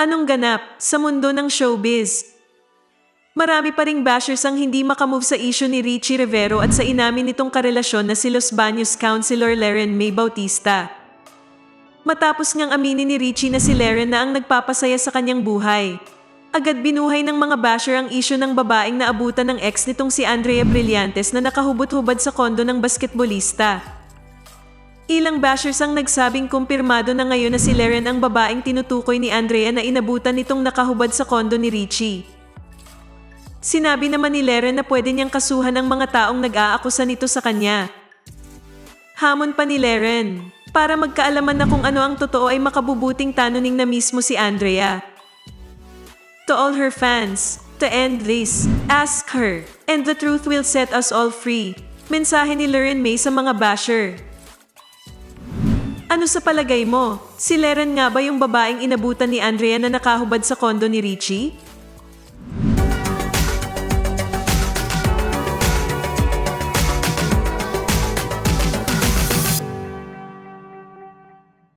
Anong ganap sa mundo ng showbiz? Marami pa ring bashers ang hindi makamove sa issue ni Richie Rivero at sa inamin nitong karelasyon na si Los Baños Councilor Leren May Bautista. Matapos ngang aminin ni Richie na si Leren na ang nagpapasaya sa kanyang buhay. Agad binuhay ng mga basher ang issue ng babaeng naabutan ng ex nitong si Andrea Brillantes na nakahubot-hubad sa kondo ng basketbolista. Ilang bashers ang nagsabing kumpirmado na ngayon na si Leren ang babaeng tinutukoy ni Andrea na inabutan nitong nakahubad sa kondo ni Richie. Sinabi naman ni Leren na pwede niyang kasuhan ng mga taong nag-aakusa nito sa kanya. Hamon pa ni Leren, para magkaalaman na kung ano ang totoo ay makabubuting tanuning na mismo si Andrea. To all her fans, to end this, ask her, and the truth will set us all free. Mensahe ni Leren May sa mga basher. Ano sa palagay mo? Si Leren nga ba yung babaeng inabutan ni Andrea na nakahubad sa kondo ni Richie?